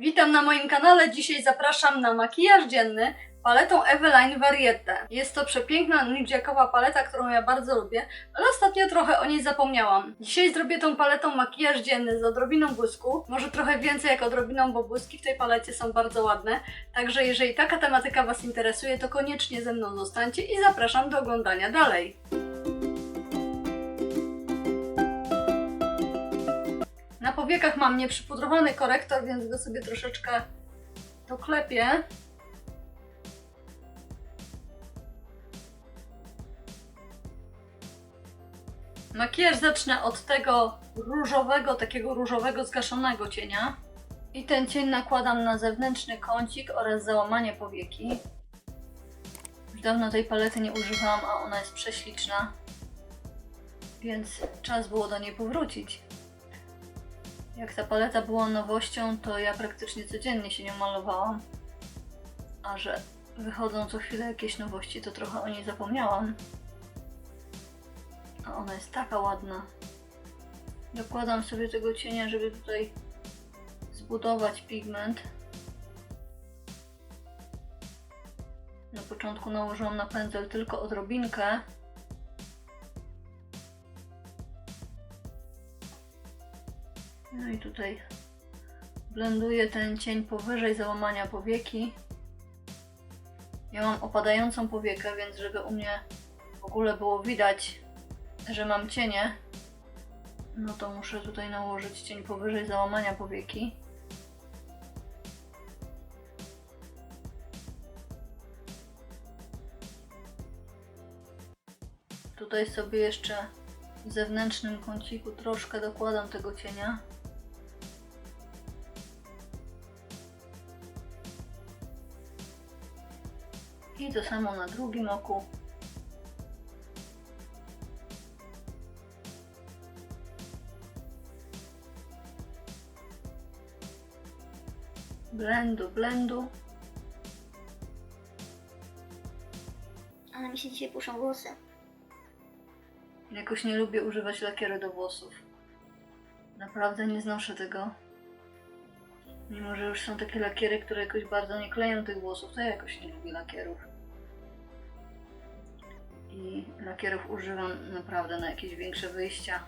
Witam na moim kanale. Dzisiaj zapraszam na makijaż dzienny paletą Eveline Variette. Jest to przepiękna nudziakowa paleta, którą ja bardzo lubię, ale ostatnio trochę o niej zapomniałam. Dzisiaj zrobię tą paletą makijaż dzienny z odrobiną błysku. Może trochę więcej jak odrobiną, bo błyski w tej palecie są bardzo ładne. Także jeżeli taka tematyka Was interesuje, to koniecznie ze mną zostańcie i zapraszam do oglądania dalej. Na powiekach mam nieprzypudrowany korektor, więc go sobie troszeczkę doklepię. Makijaż zacznę od tego różowego, takiego różowego zgaszonego cienia. I ten cień nakładam na zewnętrzny kącik oraz załamanie powieki. Już dawno tej palety nie używałam, a ona jest prześliczna. Więc czas było do niej powrócić. Jak ta paleta była nowością, to ja praktycznie codziennie się nią malowałam. A że wychodzą co chwilę jakieś nowości, to trochę o niej zapomniałam. A ona jest taka ładna. Dokładam sobie tego cienia, żeby tutaj zbudować pigment. Na początku nałożyłam na pędzel tylko odrobinkę. No i tutaj blenduję ten cień powyżej załamania powieki. Ja mam opadającą powiekę, więc żeby u mnie w ogóle było widać, że mam cienie, no to muszę tutaj nałożyć cień powyżej załamania powieki. Tutaj sobie jeszcze w zewnętrznym kąciku troszkę dokładam tego cienia. I to samo na drugim oku. Blendu, blendu. Ale mi się dzisiaj puszą włosy. Jakoś nie lubię używać lakieru do włosów. Naprawdę nie znoszę tego. Mimo, że już są takie lakiery, które jakoś bardzo nie kleją tych włosów, to ja jakoś nie lubię lakierów. I lakierów używam naprawdę na jakieś większe wyjścia.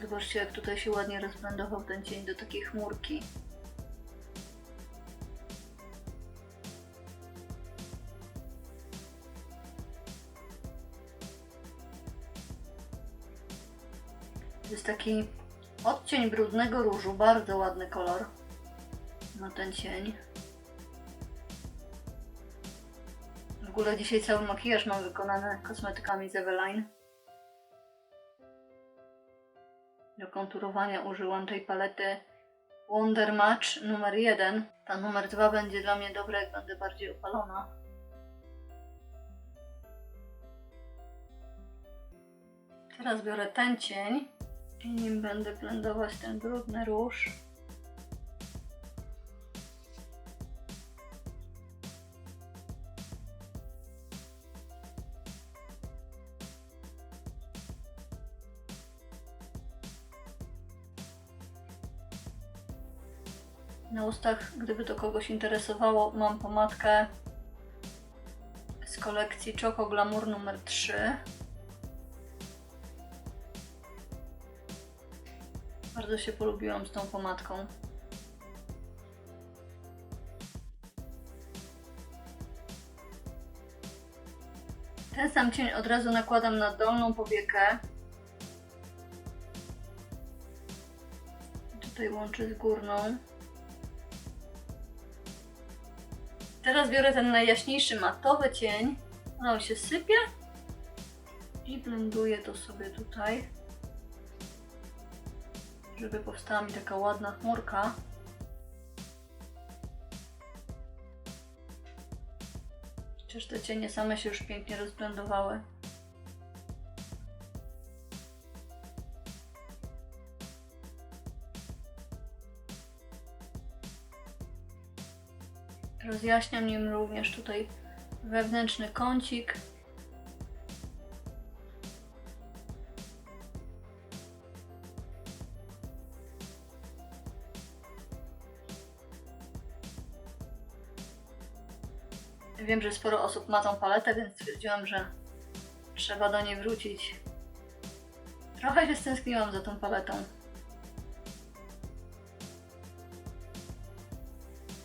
Zobaczcie, jak tutaj się ładnie rozblendował ten cień do takiej chmurki. Jest taki odcień brudnego różu, bardzo ładny kolor na ten cień. W ogóle dzisiaj cały makijaż mam wykonany kosmetykami z Eveline. Do konturowania użyłam tej palety Wonder Match numer 1. Ta numer 2 będzie dla mnie dobra, jak będę bardziej opalona. Teraz biorę ten cień i nim będę blendować ten brudny róż. Na ustach, gdyby to kogoś interesowało, mam pomadkę z kolekcji Choco Glamour numer 3. Bardzo się polubiłam z tą pomadką. Ten sam cień od razu nakładam na dolną powiekę. Tutaj łączę z górną. Teraz biorę ten najjaśniejszy matowy cień. On się sypie. I blenduję to sobie tutaj żeby powstała mi taka ładna chmurka. Chociaż te cienie same się już pięknie rozblendowały. Rozjaśniam nim również tutaj wewnętrzny kącik Wiem, że sporo osób ma tą paletę, więc stwierdziłam, że trzeba do niej wrócić. Trochę się stęskniłam za tą paletą.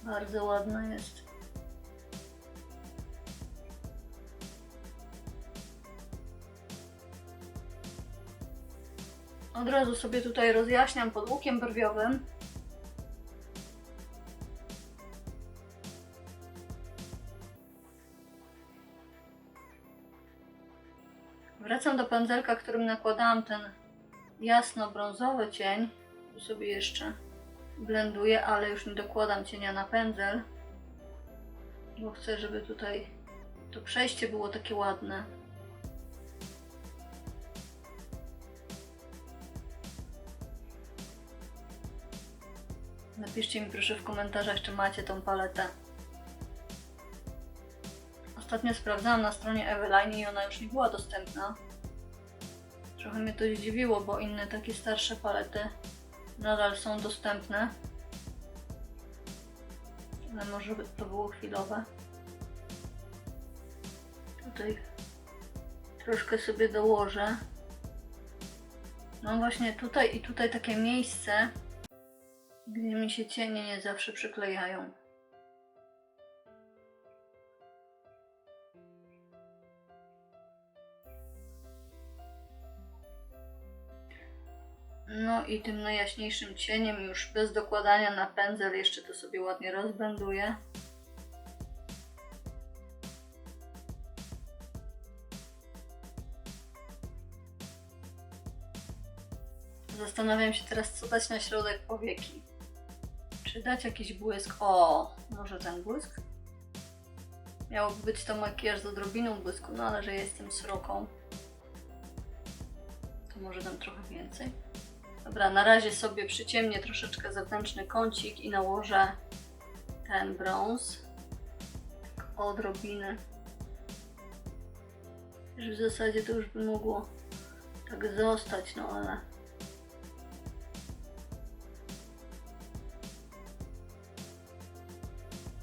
Bardzo ładna jest. Od razu sobie tutaj rozjaśniam pod łukiem brwiowym. Wracam do pędzelka, którym nakładałam ten jasno-brązowy cień. Tu sobie jeszcze blenduję, ale już nie dokładam cienia na pędzel, bo chcę, żeby tutaj to przejście było takie ładne. Napiszcie mi proszę w komentarzach, czy macie tą paletę. Ostatnio sprawdzałam na stronie Eveline i ona już nie była dostępna. Trochę mnie to zdziwiło, bo inne takie starsze palety nadal są dostępne. Ale może to było chwilowe. Tutaj troszkę sobie dołożę. Mam właśnie tutaj i tutaj takie miejsce, gdzie mi się cienie nie zawsze przyklejają. No i tym najjaśniejszym cieniem, już bez dokładania na pędzel, jeszcze to sobie ładnie rozblenduję. Zastanawiam się teraz, co dać na środek powieki. Czy dać jakiś błysk? O, może ten błysk? Miałoby być to makijaż z odrobiną błysku, no ale że jestem sroką, to może dam trochę więcej. Dobra, na razie sobie przyciemnię troszeczkę zewnętrzny kącik i nałożę ten brąz. Tak odrobinę. Już w zasadzie to już by mogło tak zostać, no ale...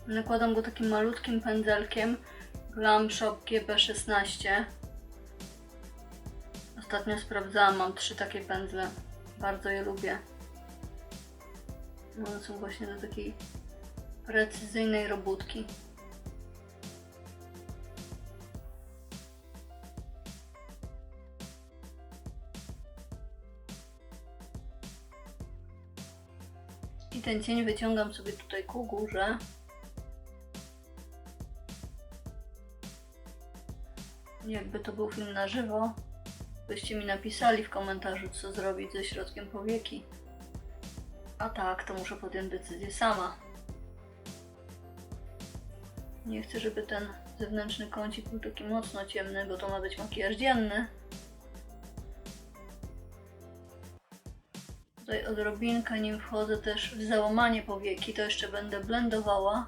Nakładam go takim malutkim pędzelkiem Glam Shop GB16. Ostatnio sprawdzałam, mam trzy takie pędzle. Bardzo je lubię. One są właśnie do takiej precyzyjnej robótki. I ten cień wyciągam sobie tutaj ku górze. Jakby to był film na żywo, byście mi napisali w komentarzu, co zrobić ze środkiem powieki. A tak, to muszę podjąć decyzję sama. Nie chcę, żeby ten zewnętrzny kącik był taki mocno ciemny, bo to ma być makijaż dzienny. Tutaj odrobinkę, nim wchodzę też w załamanie powieki, to jeszcze będę blendowała.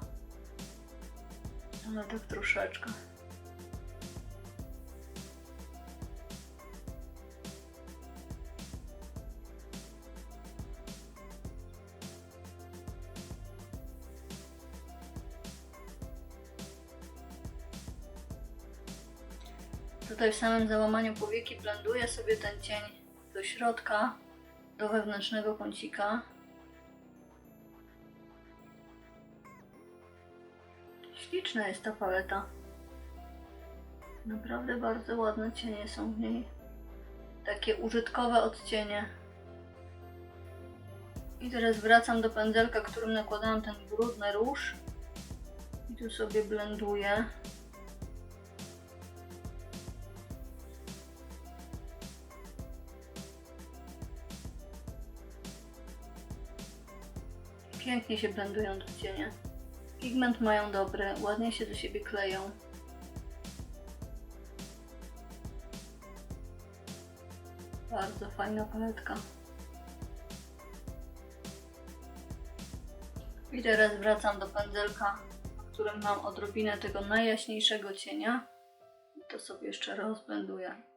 Ale tak troszeczkę. Tutaj w samym załamaniu powieki blenduję sobie ten cień do środka, do wewnętrznego kącika. Śliczna jest ta paleta. Naprawdę bardzo ładne cienie są w niej. Takie użytkowe odcienie. I teraz wracam do pędzelka, którym nakładałam ten brudny róż. I tu sobie blenduję. Pięknie się blendują te cienie. Pigment mają dobry, ładnie się do siebie kleją. Bardzo fajna paletka. I teraz wracam do pędzelka, w którym mam odrobinę tego najjaśniejszego cienia. I to sobie jeszcze rozblenduję.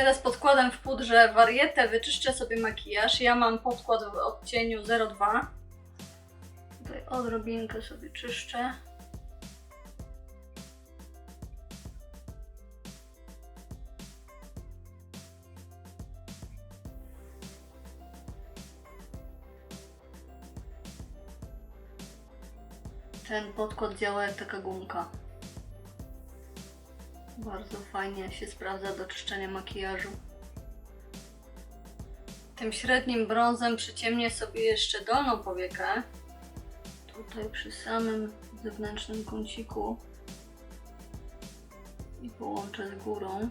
Teraz podkładam w pudrze warietę, wyczyszczę sobie makijaż. Ja mam podkład w odcieniu 02. Tutaj odrobinkę sobie czyszczę. Ten podkład działa jak taka gumka. Bardzo fajnie się sprawdza do czyszczenia makijażu. Tym średnim brązem przyciemnię sobie jeszcze dolną powiekę. Tutaj przy samym zewnętrznym kąciku. I połączę z górą.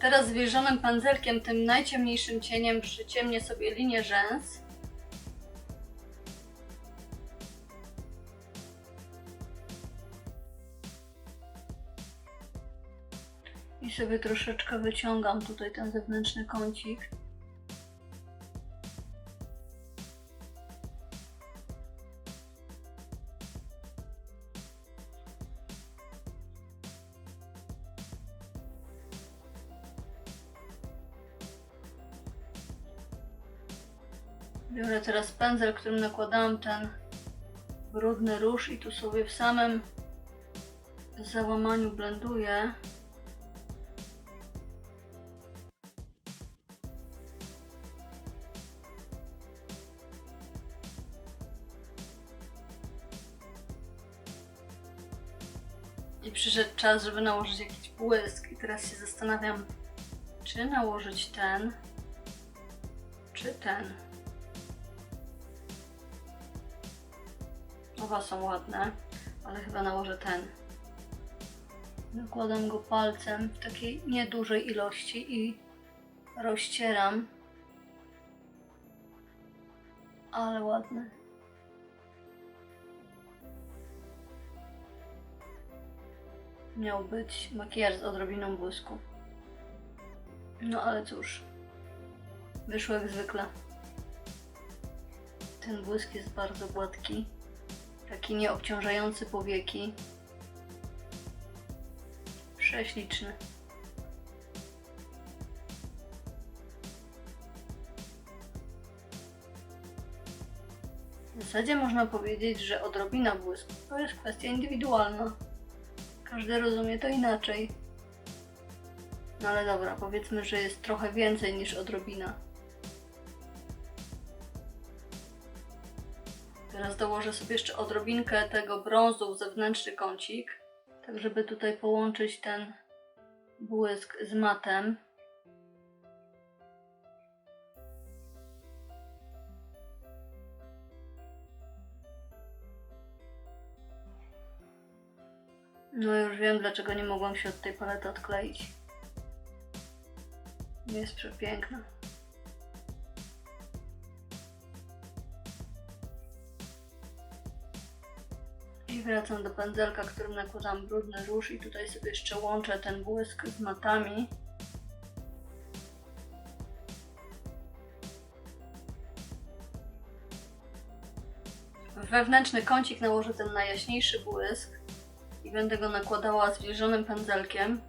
Teraz zwilżonym pędzelkiem, tym najciemniejszym cieniem, przyciemnię sobie linię rzęs. Sobie troszeczkę wyciągam tutaj ten zewnętrzny kącik. Biorę teraz pędzel, którym nakładałam ten brudny róż i tu sobie w samym załamaniu blenduję. I przyszedł czas, żeby nałożyć jakiś błysk. I teraz się zastanawiam, czy nałożyć ten, czy ten. Oba są ładne, ale chyba nałożę ten. Nakładam go palcem w takiej niedużej ilości i rozcieram. Ale ładne. Miał być makijaż z odrobiną błysku. No ale cóż, wyszło jak zwykle. Ten błysk jest bardzo gładki, taki nieobciążający powieki. Prześliczny. W zasadzie można powiedzieć, że odrobina błysku to jest kwestia indywidualna. Każdy rozumie to inaczej. No ale dobra, powiedzmy, że jest trochę więcej niż odrobina. Teraz dołożę sobie jeszcze odrobinkę tego brązu w zewnętrzny kącik, tak żeby tutaj połączyć ten błysk z matem. No już wiem, dlaczego nie mogłam się od tej palety odkleić. Jest przepiękna. I wracam do pędzelka, którym nakładam brudny róż i tutaj sobie jeszcze łączę ten błysk z matami. Wewnętrzny kącik nałożę ten najjaśniejszy błysk i będę go nakładała zwilżonym pędzelkiem.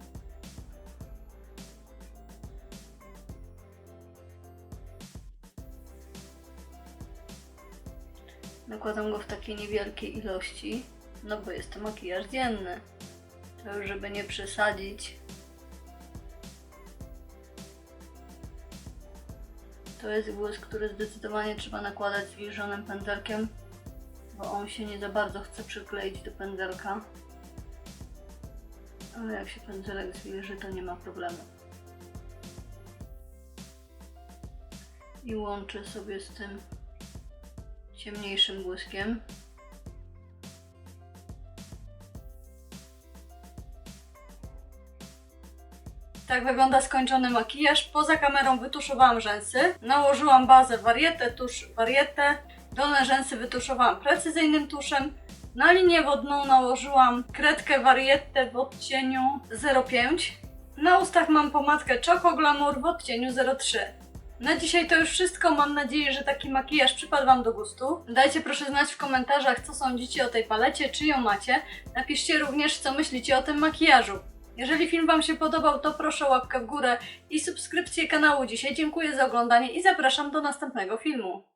Nakładam go w takiej niewielkiej ilości, no bo jest to makijaż dzienny. To już żeby nie przesadzić. To jest błysk, który zdecydowanie trzeba nakładać zwilżonym pędzelkiem, bo on się nie za bardzo chce przykleić do pędzelka. Ale jak się pędzelek zwilży, to nie ma problemu. I łączę sobie z tym ciemniejszym błyskiem. Tak wygląda skończony makijaż. Poza kamerą wytuszowałam rzęsy, nałożyłam bazę warietę, tusz warietę, dolne rzęsy wytuszowałam precyzyjnym tuszem, na linię wodną nałożyłam kredkę warietę w odcieniu 05. Na ustach mam pomadkę Choco Glamour w odcieniu 03. Na dzisiaj to już wszystko. Mam nadzieję, że taki makijaż przypadł Wam do gustu. Dajcie proszę znać w komentarzach, co sądzicie o tej palecie, czy ją macie. Napiszcie również, co myślicie o tym makijażu. Jeżeli film Wam się podobał, to proszę łapkę w górę i subskrypcję kanału. Dzisiaj dziękuję za oglądanie i zapraszam do następnego filmu.